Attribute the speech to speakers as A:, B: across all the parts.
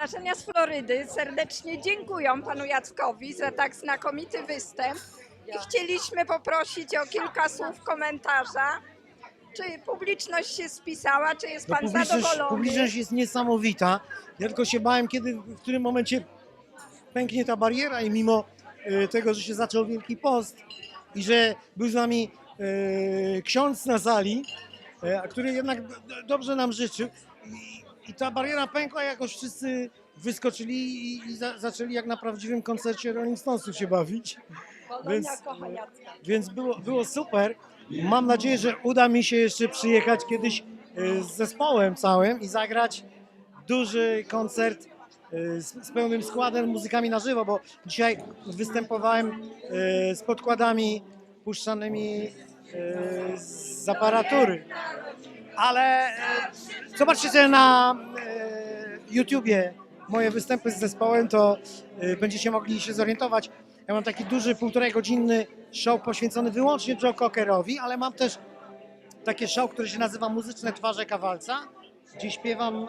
A: Wydarzenia z Florydy serdecznie dziękują panu Jackowi za tak znakomity występ i chcieliśmy poprosić o kilka słów komentarza. Czy publiczność się spisała, czy jest
B: No,
A: pan
B: publiczność,
A: zadowolony?
B: publiczność jest niesamowita. Ja tylko się bałem, kiedy, w którym momencie pęknie ta bariera i mimo e, tego, że się zaczął Wielki Post i że był z nami e, ksiądz na sali, e, a który jednak d- d- dobrze nam życzył i, i ta bariera pękła, jakoś wszyscy wyskoczyli i, i za, zaczęli jak na prawdziwym koncercie Rolling Stonesów się bawić. Więc-. Więc było, było super. Mam nadzieję, że uda mi się jeszcze przyjechać kiedyś e, z zespołem całym i zagrać duży koncert e, z, z pełnym składem, muzykami na żywo, bo dzisiaj występowałem e, z podkładami puszczanymi z aparatury. Ale e, zobaczcie sobie na e, YouTubie moje występy z zespołem, to e, będziecie mogli się zorientować. Ja mam taki duży, półtorej godzinny show poświęcony wyłącznie Joe Cockerowi, ale mam też takie show, które się nazywa Muzyczne Twarze Kawalca, gdzie śpiewam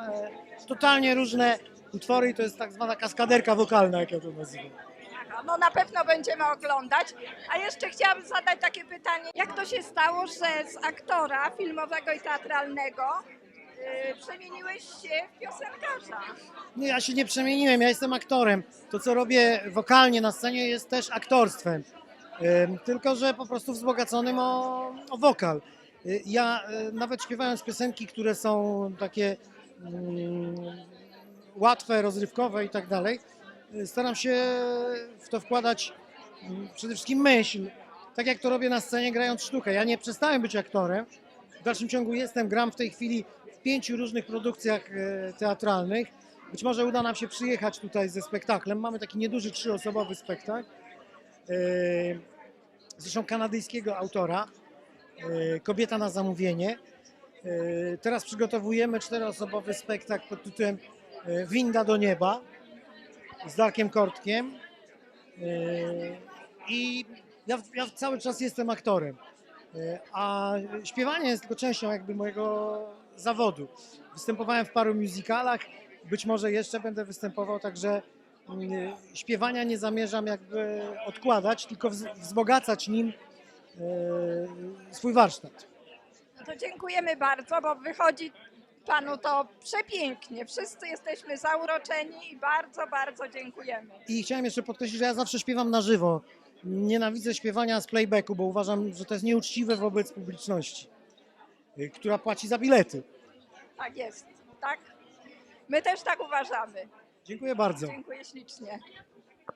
B: totalnie różne utwory i to jest tak zwana kaskaderka wokalna, jak ja to nazywam.
A: No na pewno będziemy oglądać. A jeszcze chciałabym zadać takie pytanie. Jak to się stało, że z aktora filmowego i teatralnego yy, przemieniłeś się w piosenkarza?
B: Nie, ja się nie przemieniłem, ja jestem aktorem. To, co robię wokalnie na scenie jest też aktorstwem. Tylko, że po prostu wzbogaconym o, o wokal. Y, Ja y, nawet śpiewając piosenki, które są takie mm, łatwe, rozrywkowe i tak dalej, staram się w to wkładać przede wszystkim myśl, tak jak to robię na scenie grając sztukę. Ja nie przestałem być aktorem, w dalszym ciągu jestem, gram w tej chwili w pięciu różnych produkcjach e, teatralnych. Być może uda nam się przyjechać tutaj ze spektaklem. Mamy taki nieduży trzyosobowy spektakl. E, Zresztą kanadyjskiego autora. e, Kobieta na zamówienie. Teraz przygotowujemy czteroosobowy spektakl pod tytułem Winda do nieba z Darkiem Kortkiem. E, I ja, ja cały czas jestem aktorem. E, A śpiewanie jest tylko częścią jakby mojego zawodu. Występowałem w paru musicalach, być może jeszcze będę występował, także mm, śpiewania nie zamierzam jakby odkładać, tylko wz- wzbogacać nim swój warsztat.
A: No to dziękujemy bardzo, bo wychodzi panu to przepięknie. Wszyscy jesteśmy zauroczeni i bardzo, bardzo dziękujemy.
B: I chciałem jeszcze podkreślić, że ja zawsze śpiewam na żywo. Nienawidzę śpiewania z playbacku, bo uważam, że to jest nieuczciwe wobec publiczności, y, która płaci za bilety.
A: Tak jest, tak? My też tak uważamy.
B: Dziękuję bardzo.
A: Dziękuję ślicznie.